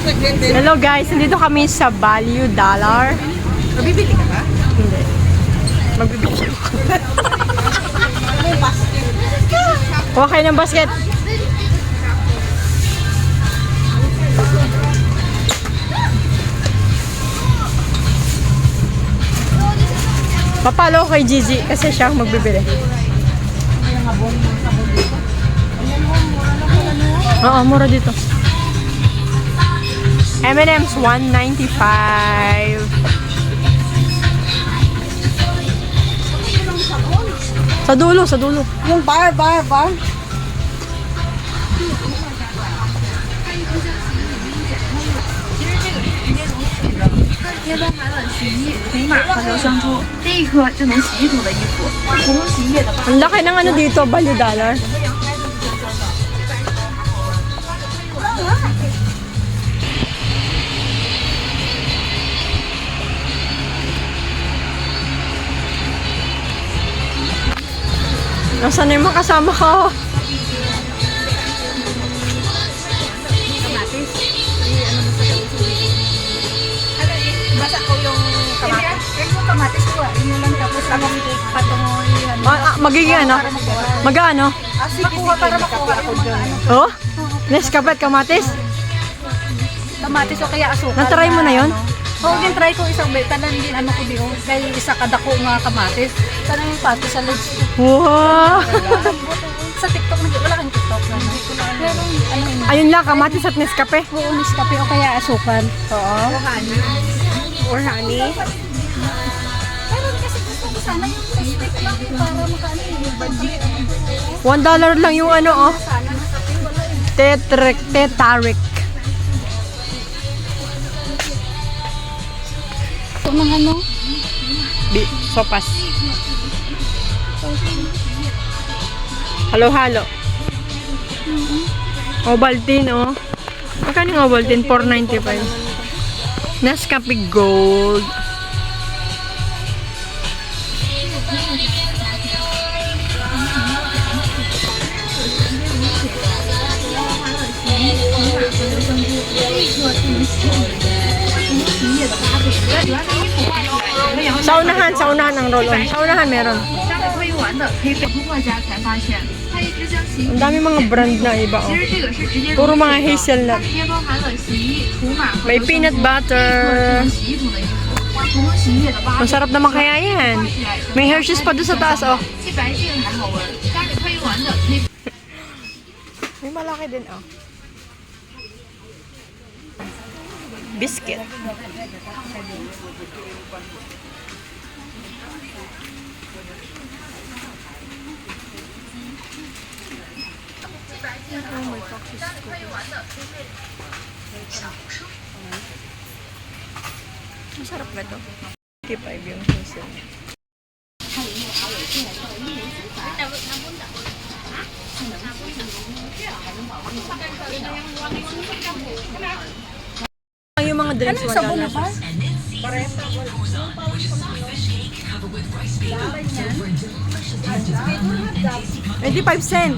Hello guys, nandito kami sa Value Dollar. Mabibili ka ba? Hindi. Magbibigay ako. Kuha kayo ng basket. Papalo kay Gigi kasi siya ang magbibili. Oo, mura dito. M&M's 195. Sa dulo, sa dulo. Yung bar, bar, bar. Bar, bar, bar. Ang laki ng ano dito, value dollar. Nasaan na yung mga kasama ko? Basa ko yung kamatis. Yung kamatis ko, ah. Yun lang tapos ang patungo ah, magiging ano? Magano? Ah, sige, sige. Para makuha ko dyan. Oh? Nescafe at kamatis? Kamatis o kaya asukal. Natry mo na yun? Oo, din try ko isang beta na din ano ko diyo. Kaya isa kadako nga kamatis. Tanang yung pati sa legs. Wow! sa TikTok, nag- wala kang TikTok na. Pero ano yun? Ayun lang, kamatis at Nescafe. Oo, Nescafe o kaya asukal. Oo. Or honey. Or honey. Pero kasi gusto ko sana yung stick lang para makaano yung budget. One dollar lang yung ano, oh. Tetrek, tetarik. Ito mga ano? Bi, sopas. Halo-halo. Ovaltine, oh. Magkano yung Ovaltine? 4.95. Nescafe Gold. Sa unahan, sa unahan roll-on. Sa unahan meron. Ang dami mga brand na iba. Oh. Puro mga hazelnut. May peanut butter. Masarap naman kaya yan. May Hershey's pa doon sa taas, oh. May malaki din, oh. Biscuit. Masarap ba ito? 55 yung hazel. Ang yung mga drinks mo dollars. Twenty-five cent.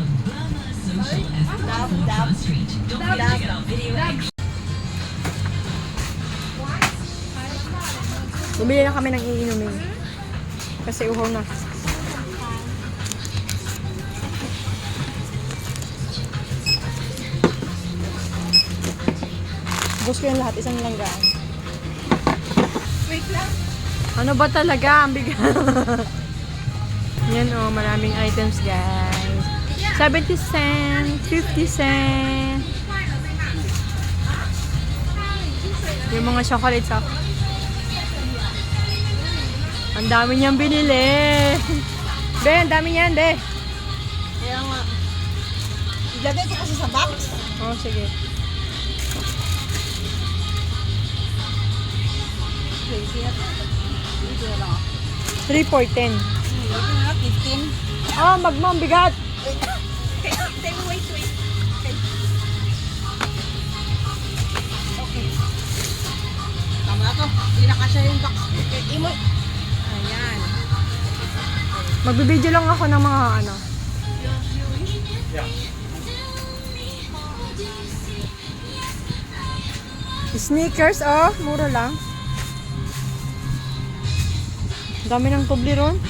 Bumili na kami ng iinumin. Kasi uhaw na. Bus ko yung lahat, isang langgaan. Wait lang. Ano ba talaga? Ang bigat. Yan oh, maraming items guys. 70 cent, 50 cent. Yung mga chocolates oh. Ang dami niyang binili. Be, ang dami niyan, be. Kaya nga. Ilagay ko kasi sa box. Oh, sige. 3 for 10. Ito na, 15. Ah, magmang bigat. Wait. Okay. Tama to. Hindi na kasya yung box. Eh, Imo. Ayan. Magbibideo lang ako ng mga ano. Sneakers, oh. Mura lang. Dami ng Toblerone.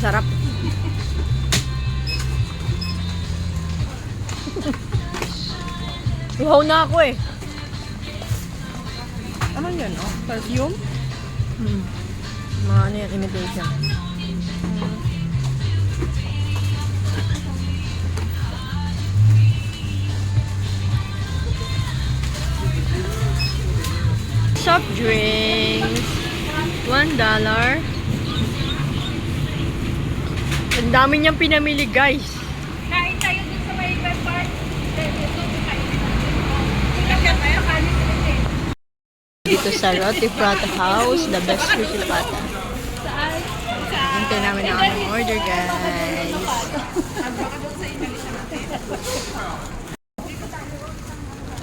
Sarap. Ihaw na ako eh. Ano yun, oh? Perfume? Hmm. Mga ano yan, imitation. Soft drinks. One dollar. Ang dami niyang pinamili, guys. Kain tayo dun sa may car park. Kain tayo, kanin Dito sa Roti Prata House, the best sushi pata. Hintay namin ang aming order, guys.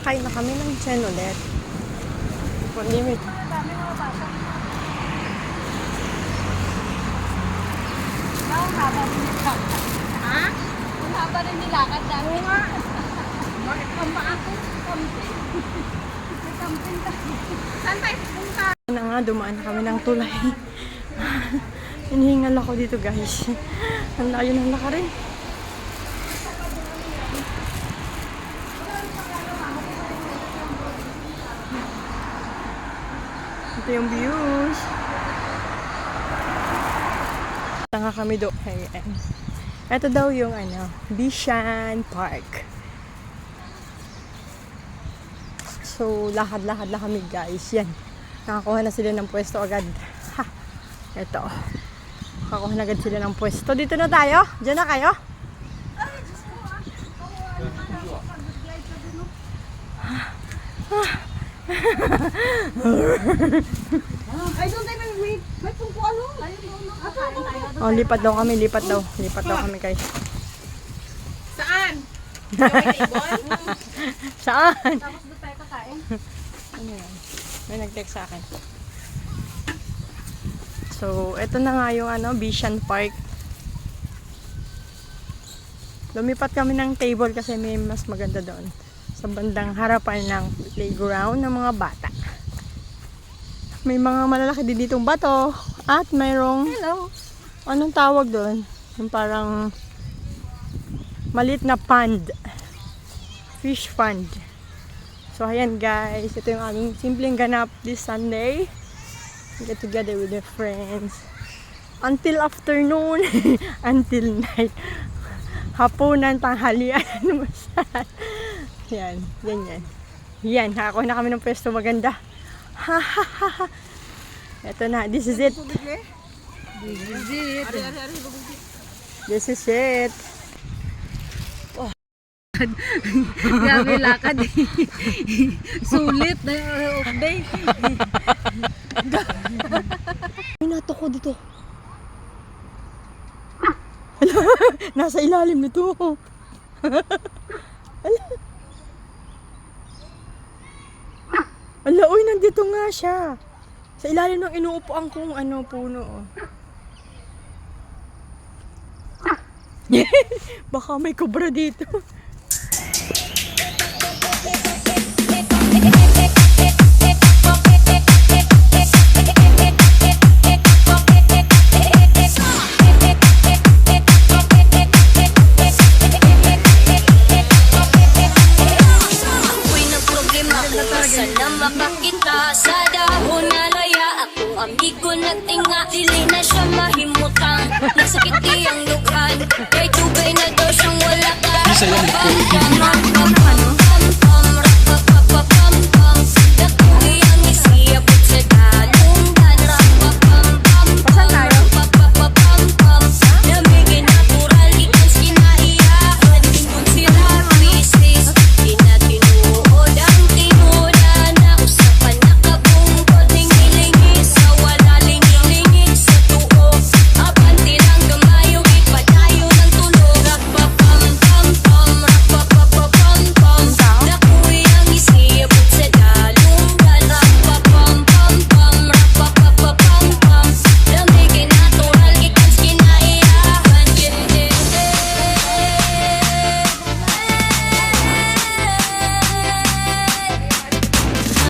Kain na kami ng Chen ulit. Limit. Ha? Ang haba rin nilakad namin. Oo nga. Bakit pa ba Saan tayo pupunta? Na nga, dumaan na kami ng tulay. Hinihingal ako dito, guys. Ang layo ng lakarin. Ito yung views. Tanga kami do. Ayan. Ito daw yung ano, Bishan Park. So, lahad-lahad na kami guys. Yan. Nakakuha na sila ng pwesto agad. Ha. Ito. Nakakuha na agad sila ng pwesto. Dito na tayo. Diyan na kayo. Ay, tayo may wait. May pungko ano? Oh, lipat daw kami. Lipat daw. Lipat daw kami guys. Saan? Saan? Ano yan? May nag-text sa akin. So, ito na nga yung ano, Bishan Park. Lumipat kami ng table kasi may mas maganda doon. Sa bandang harapan ng playground ng mga bata. May mga malalaki din ditong bato. At mayroong... Hello! Anong tawag doon? Yung parang... Malit na pond. Fish pond. So, ayan guys. Ito yung aming simpleng ganap this Sunday. Get together with the friends. Until afternoon. Until night. Hapunan, tanghalian. masal. yan. Yan, yan. Yan. Nakakuha na kami ng pwesto maganda. Ha, ha, ha, ha. Ito na. This is it. This is it. This is it. Grabe lakad eh. Sulit na off day. Minato ko dito. Nasa ilalim nito. Ala. Ala, uy, nandito nga siya. Sa ilalim ng inuupuan kong ano, puno. oh. Baka may kobra dito.